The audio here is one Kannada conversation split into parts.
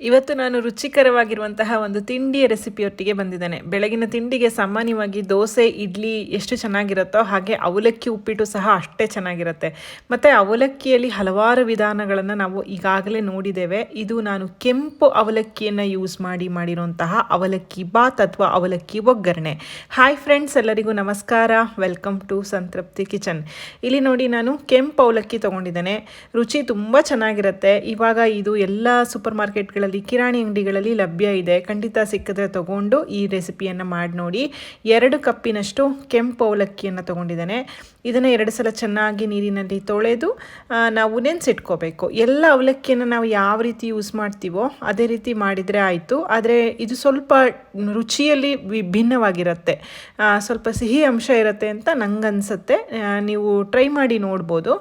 ಇವತ್ತು ನಾನು ರುಚಿಕರವಾಗಿರುವಂತಹ ಒಂದು ತಿಂಡಿಯ ರೆಸಿಪಿಯೊಟ್ಟಿಗೆ ಬಂದಿದ್ದೇನೆ. ಬೆಳಗಿನ ತಿಂಡಿಗೆ ಸಾಮಾನ್ಯವಾಗಿ ದೋಸೆ, ಇಡ್ಲಿ ಎಷ್ಟು ಚೆನ್ನಾಗಿರುತ್ತೋ ಹಾಗೆ ಅವಲಕ್ಕಿ ಉಪ್ಪಿಟ್ಟು ಸಹ ಅಷ್ಟೇ ಚೆನ್ನಾಗಿರುತ್ತೆ. ಮತ್ತು ಅವಲಕ್ಕಿಯಲ್ಲಿ ಹಲವಾರು ವಿಧಾನಗಳನ್ನು ನಾವು ಈಗಾಗಲೇ ನೋಡಿದ್ದೇವೆ. ಇದು ನಾನು ಕೆಂಪು ಅವಲಕ್ಕಿಯನ್ನು ಯೂಸ್ ಮಾಡಿ ಮಾಡಿರುವಂತಹ ಅವಲಕ್ಕಿ ಬಾತ್ ಅಥವಾ ಅವಲಕ್ಕಿ ಒಗ್ಗರಣೆ. ಹಾಯ್ ಫ್ರೆಂಡ್ಸ್ ಎಲ್ಲರಿಗೂ ನಮಸ್ಕಾರ. ವೆಲ್ಕಮ್ ಟು ಸಂತೃಪ್ತಿ ಕಿಚನ್ ಇಲ್ಲಿ ನೋಡಿ ನಾನು ಕೆಂಪು ಅವಲಕ್ಕಿ ತೊಗೊಂಡಿದ್ದೇನೆ. ರುಚಿ ತುಂಬ ಚೆನ್ನಾಗಿರುತ್ತೆ. ಇವಾಗ ಇದು ಎಲ್ಲ ಸೂಪರ್ ಮಾರ್ಕೆಟ್ಗಳಲ್ಲಿ ಕಿರಾಣಿ ಅಂಗಡಿಗಳಲ್ಲಿ ಲಭ್ಯ ಇದೆ. ಖಂಡಿತ ಸಿಕ್ಕಿದ್ರೆ ತೊಗೊಂಡು ಈ ರೆಸಿಪಿಯನ್ನು ಮಾಡಿ ನೋಡಿ. ಎರಡು ಕಪ್ಪಿನಷ್ಟು ಕೆಂಪು ಅವಲಕ್ಕಿಯನ್ನು ತೊಗೊಂಡಿದ್ದೇನೆ. ಇದನ್ನು ಎರಡು ಸಲ ಚೆನ್ನಾಗಿ ನೀರಿನಲ್ಲಿ ತೊಳೆದು ನಾವು ನೆನೆಸಿಟ್ಕೋಬೇಕು. ಎಲ್ಲ ಅವಲಕ್ಕಿಯನ್ನು ನಾವು ಯಾವ ರೀತಿ ಯೂಸ್ ಮಾಡ್ತೀವೋ ಅದೇ ರೀತಿ ಮಾಡಿದರೆ ಆಯಿತು. ಆದರೆ ಇದು ಸ್ವಲ್ಪ ರುಚಿಯಲ್ಲಿ ವಿಭಿನ್ನವಾಗಿರುತ್ತೆ ಸ್ವಲ್ಪ ಸಿಹಿ ಅಂಶ ಇರುತ್ತೆ ಅಂತ ನಂಗನ್ಸುತ್ತೆ. ನೀವು ಟ್ರೈ ಮಾಡಿ ನೋಡ್ಬೋದು.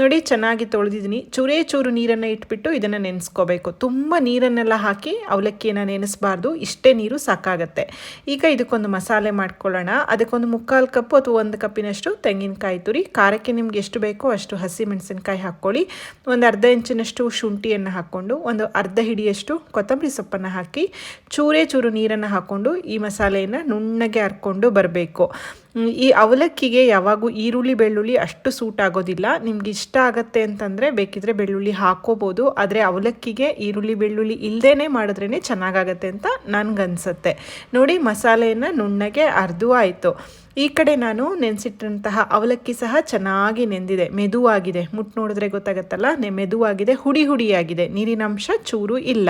ನೋಡಿ, ಚೆನ್ನಾಗಿ ತೊಳೆದಿದ್ದೀನಿ. ಚೂರೇ ಚೂರು ನೀರನ್ನು ಇಟ್ಬಿಟ್ಟು ಇದನ್ನು ನೆನೆಸ್ಕೋಬೇಕು. ತುಂಬ ನೀರನ್ನೆಲ್ಲ ಹಾಕಿ ಅವಲಕ್ಕಿಯನ್ನು ನೆನೆಸಬಾರ್ದು. ಇಷ್ಟೇ ನೀರು ಸಾಕಾಗತ್ತೆ. ಈಗ ಇದಕ್ಕೊಂದು ಮಸಾಲೆ ಮಾಡ್ಕೊಳ್ಳೋಣ. ಅದಕ್ಕೊಂದು ಮುಕ್ಕಾಲು ಕಪ್ಪು ಅಥವಾ ಒಂದು ಕಪ್ಪಿನಷ್ಟು ತೆಂಗಿನಕಾಯಿ ತುರಿ. ಖಾರಕ್ಕೆ ನಿಮ್ಗೆ ಎಷ್ಟು ಬೇಕೋ ಅಷ್ಟು ಹಸಿ ಮೆಣಸಿನಕಾಯಿ ಹಾಕ್ಕೊಳ್ಳಿ. ಒಂದು ಅರ್ಧ ಇಂಚಿನಷ್ಟು ಶುಂಠಿಯನ್ನು ಹಾಕ್ಕೊಂಡು, ಒಂದು ಅರ್ಧ ಹಿಡಿಯಷ್ಟು ಕೊತ್ತಂಬರಿ ಸೊಪ್ಪನ್ನು ಹಾಕಿ, ಚೂರೇ ಚೂರು ನೀರನ್ನು ಹಾಕ್ಕೊಂಡು ಈ ಮಸಾಲೆಯನ್ನು ನುಣ್ಣಗೆ ಹರ್ಕೊಂಡು ಬರಬೇಕು. ಈ ಅವಲಕ್ಕಿಗೆ ಯಾವಾಗೂ ಈರುಳ್ಳಿ, ಬೆಳ್ಳುಳ್ಳಿ ಅಷ್ಟು ಸೂಟ್ ಆಗೋದಿಲ್ಲ. ನಿಮ್ಗೆ ಇಷ್ಟ ಆಗತ್ತೆ ಅಂತಂದರೆ ಬೇಕಿದ್ರೆ ಬೆಳ್ಳುಳ್ಳಿ ಹಾಕೋಬೋದು ಆದರೆ ಅವಲಕ್ಕಿಗೆ ಈರುಳ್ಳಿ, ಬೆಳ್ಳುಳ್ಳಿ ಇಲ್ಲದೇ ಮಾಡಿದ್ರೇ ಚೆನ್ನಾಗಾಗತ್ತೆ ಅಂತ ನನಗನ್ಸುತ್ತೆ. ನೋಡಿ, ಮಸಾಲೆಯನ್ನು ನುಣ್ಣಗೆ ಅರ್ದು ಆಯಿತು. ಈ ಕಡೆ ನಾನು ನೆನೆಸಿಟ್ಟಂತಹ ಅವಲಕ್ಕಿ ಸಹ ಚೆನ್ನಾಗಿ ನೆಂದಿದೆ. ಮೆದುವಾಗಿದೆ. ಮುಟ್ಟು ನೋಡಿದ್ರೆ ಗೊತ್ತಾಗತ್ತಲ್ಲ? ಮೆದುವಾಗಿದೆ, ಹುಡಿ, ಹುಡಿಯಾಗಿದೆ. ನೀರಿನಂಶ ಚೂರು ಇಲ್ಲ.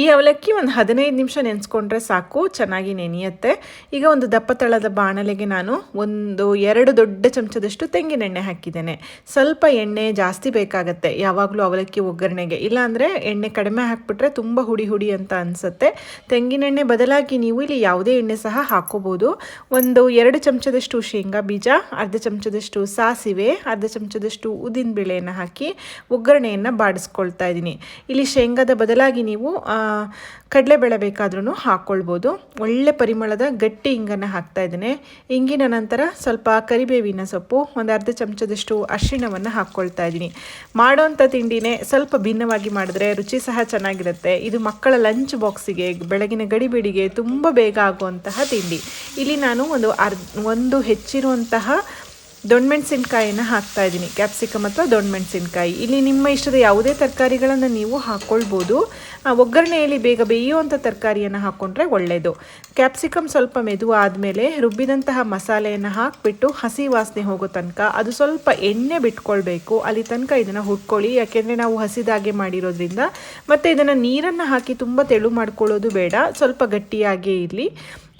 ಈ ಅವಲಕ್ಕಿ ಒಂದು ಹದಿನೈದು ನಿಮಿಷ ನೆನೆಸ್ಕೊಂಡ್ರೆ ಸಾಕು, ಚೆನ್ನಾಗಿ ನೆನೆಯುತ್ತೆ. ಈಗ ಒಂದು ದಪ್ಪ ತಳದ ಬಾಣಲೆಗೆ ನಾನು ಒಂದು ಎರಡು ದೊಡ್ಡ ಚಮಚದಷ್ಟು ತೆಂಗಿನೆಣ್ಣೆ ಹಾಕಿದ್ದೇನೆ. ಸ್ವಲ್ಪ ಎಣ್ಣೆ ಜಾಸ್ತಿ ಬೇಕಾಗತ್ತೆ, ಯಾವಾಗಲೂ ಅವಲಕ್ಕಿ ಒಗ್ಗರಣೆಗೆ. ಇಲ್ಲಾಂದರೆ ಎಣ್ಣೆ ಕಡಿಮೆ ಹಾಕ್ಬಿಟ್ರೆ ತುಂಬ ಹುಡಿ ಹುಡಿ ಅಂತ ಅನಿಸುತ್ತೆ. ತೆಂಗಿನೆಣ್ಣೆ ಬದಲಾಗಿ ನೀವು ಇಲ್ಲಿ ಯಾವುದೇ ಎಣ್ಣೆ ಸಹ ಹಾಕೋಬೋದು. ಒಂದು ಎರಡು ಚಮಚದಷ್ಟು ಶೇಂಗಾ ಬೀಜ, ಅರ್ಧ ಚಮಚದಷ್ಟು ಸಾಸಿವೆ, ಅರ್ಧ ಚಮಚದಷ್ಟು ಉದ್ದಿನ ಬೇಳೆಯನ್ನು ಹಾಕಿ ಒಗ್ಗರಣೆಯನ್ನು ಬಾಡಿಸ್ಕೊಳ್ತಾ ಇದ್ದೀನಿ. ಇಲ್ಲಿ ಶೇಂಗಾದ ಬದಲಾಗಿ ನೀವು ಕಡಲೆಬೇಳೆ ಬೇಕಾದ್ರೂ ಹಾಕ್ಕೊಳ್ಬೋದು ಒಳ್ಳೆ ಪರಿಮಳದ ಗಟ್ಟಿ ಇಂಗನ್ನು ಹಾಕ್ತಾ ಇದ್ದೇನೆ. ಇಂಗಿನ ನಂತರ ಸ್ವಲ್ಪ ಕರಿಬೇವಿನ ಸೊಪ್ಪು, ಒಂದು ಅರ್ಧ ಚಮಚದಷ್ಟು ಅರಿಶಿಣವನ್ನು ಹಾಕ್ಕೊಳ್ತಾ ಇದ್ದೀನಿ. ಮಾಡೋವಂಥ ತಿಂಡಿನೇ ಸ್ವಲ್ಪ ಭಿನ್ನವಾಗಿ ಮಾಡಿದ್ರೆ ರುಚಿ ಸಹ ಚೆನ್ನಾಗಿರುತ್ತೆ. ಇದು ಮಕ್ಕಳ ಲಂಚ್ ಬಾಕ್ಸಿಗೆ ಬೆಳಗಿನ ಗಡಿಬಿಡಿಗೆ ತುಂಬ ಬೇಗ ಆಗುವಂತಹ ತಿಂಡಿ. ಇಲ್ಲಿ ನಾನು ಒಂದು ಅರ್, ಒಂದು ಹೆಚ್ಚಿರುವಂತಹ ದೊಣ್ಣಮೆಣಸಿನ್ಕಾಯಿಯನ್ನು ಹಾಕ್ತಾ ಇದ್ದೀನಿ. ಕ್ಯಾಪ್ಸಿಕಮ್ ಅಥವಾ ದೊಣ್ಣಮೆಣಸಿನ್ಕಾಯಿ. ಇಲ್ಲಿ ನಿಮ್ಮ ಇಷ್ಟದ ಯಾವುದೇ ತರಕಾರಿಗಳನ್ನು ನೀವು ಹಾಕ್ಕೊಳ್ಬೋದು ಒಗ್ಗರಣೆಯಲ್ಲಿ ಬೇಗ ಬೇಯುವಂಥ ತರಕಾರಿಯನ್ನು ಹಾಕ್ಕೊಂಡ್ರೆ ಒಳ್ಳೆಯದು ಕ್ಯಾಪ್ಸಿಕಮ್ ಸ್ವಲ್ಪ ಮೆದು ಆದಮೇಲೆ ರುಬ್ಬಿದಂತಹ ಮಸಾಲೆಯನ್ನು ಹಾಕಿಬಿಟ್ಟು ಹಸಿ ವಾಸನೆ ಹೋಗೋ ತನಕ ಅದು ಸ್ವಲ್ಪ ಎಣ್ಣೆ ಬಿಟ್ಕೊಳ್ಬೇಕು. ಅಲ್ಲಿ ತನಕ ಇದನ್ನು ಹುಡ್ಕೊಳ್ಳಿ ಯಾಕೆಂದರೆ ನಾವು ಹಸಿದಾಗೆ ಮಾಡಿರೋದ್ರಿಂದ. ಮತ್ತು ಇದನ್ನು ನೀರನ್ನು ಹಾಕಿ ತುಂಬ ತೆಳು ಮಾಡ್ಕೊಳ್ಳೋದು ಬೇಡ. ಸ್ವಲ್ಪ ಗಟ್ಟಿಯಾಗೇ ಇರಲಿ.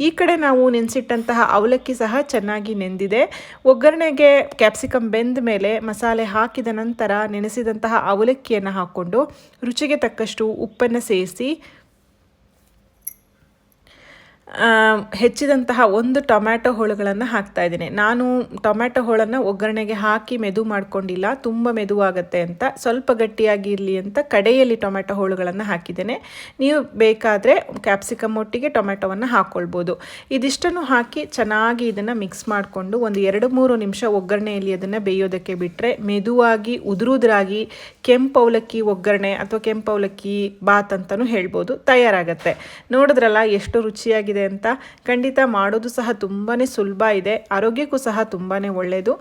ಈ ಕಡೆ ನಾವು ನೆನೆಸಿಟ್ಟಂತಹ ಅವಲಕ್ಕಿ ಸಹ ಚೆನ್ನಾಗಿ ನೆಂದಿದೆ. ಒಗ್ಗರಣೆಗೆ ಕ್ಯಾಪ್ಸಿಕಮ್ ಬೆಂದ ಮೇಲೆ ಮಸಾಲೆ ಹಾಕಿದ ನಂತರ ನೆನೆಸಿದಂತಹ ಅವಲಕ್ಕಿಯನ್ನು ಹಾಕ್ಕೊಂಡು ರುಚಿಗೆ ತಕ್ಕಷ್ಟು ಉಪ್ಪನ್ನು ಸೇರಿಸಿ ಹೆಚ್ಚಿದಂತಹ ಒಂದು ಟೊಮ್ಯಾಟೊ ಹೋಳುಗಳನ್ನು ಹಾಕ್ತಾ ಇದ್ದೀನಿ. ನಾನು ಟೊಮ್ಯಾಟೊ ಹೋಳನ್ನು ಒಗ್ಗರಣೆಗೆ ಹಾಕಿ ಮೆದು ಮಾಡ್ಕೊಂಡಿಲ್ಲ, ತುಂಬ ಮೆದುವಾಗುತ್ತೆ ಅಂತ. ಸ್ವಲ್ಪ ಗಟ್ಟಿಯಾಗಿ ಇರಲಿ ಅಂತ ಕಡೆಯಲ್ಲಿ ಟೊಮ್ಯಾಟೊ ಹೋಳುಗಳನ್ನು ಹಾಕಿದ್ದೇನೆ. ನೀವು ಬೇಕಾದರೆ ಕ್ಯಾಪ್ಸಿಕಮ್ ಒಟ್ಟಿಗೆ ಟೊಮ್ಯಾಟೊವನ್ನು ಹಾಕ್ಕೊಳ್ಬೋದು ಇದಿಷ್ಟನ್ನು ಹಾಕಿ ಚೆನ್ನಾಗಿ ಇದನ್ನು ಮಿಕ್ಸ್ ಮಾಡಿಕೊಂಡು ಒಂದು ಎರಡು ಮೂರು ನಿಮಿಷ ಒಗ್ಗರಣೆಯಲ್ಲಿ ಅದನ್ನು ಬೇಯೋದಕ್ಕೆ ಬಿಟ್ಟರೆ ಮೆದುವಾಗಿ, ಉದುರುದ್ರಾಗಿ ಕೆಂಪು ಅವಲಕ್ಕಿ ಒಗ್ಗರಣೆ ಅಥವಾ ಕೆಂಪು ಅವಲಕ್ಕಿ ಬಾತ್ ಅಂತಲೂ ಹೇಳ್ಬೋದು, ತಯಾರಾಗತ್ತೆ. ನೋಡಿದ್ರಲ್ಲ ಎಷ್ಟು ರುಚಿಯಾಗಿದೆ ಅಂತ ಖಂಡಿತ ಮಾಡೋದು ಸಹ ತುಂಬಾ ಸುಲಭ ಇದೆ. ಆರೋಗ್ಯಕ್ಕೂ ಸಹ ತುಂಬಾ ಒಳ್ಳೆಯದು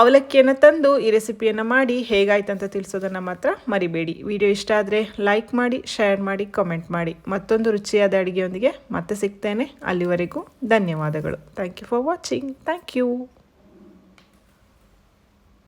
ಅವಲಕ್ಕಿಯನ್ನು ತಂದು ಈ ರೆಸಿಪಿಯನ್ನು ಮಾಡಿ ಹೇಗಾಯ್ತು ಅಂತ ತಿಳಿಸೋದನ್ನು ಮಾತ್ರ ಮರಿಬೇಡಿ. ವಿಡಿಯೋ ಇಷ್ಟ ಆದರೆ ಲೈಕ್ ಮಾಡಿ, ಶೇರ್ ಮಾಡಿ, ಕಮೆಂಟ್ ಮಾಡಿ. ಮತ್ತೊಂದು ರುಚಿಯಾದ ಅಡುಗೆಯೊಂದಿಗೆ ಮತ್ತೆ ಸಿಗ್ತೇನೆ. ಅಲ್ಲಿವರೆಗೂ ಧನ್ಯವಾದಗಳು. Thank you for watching thank you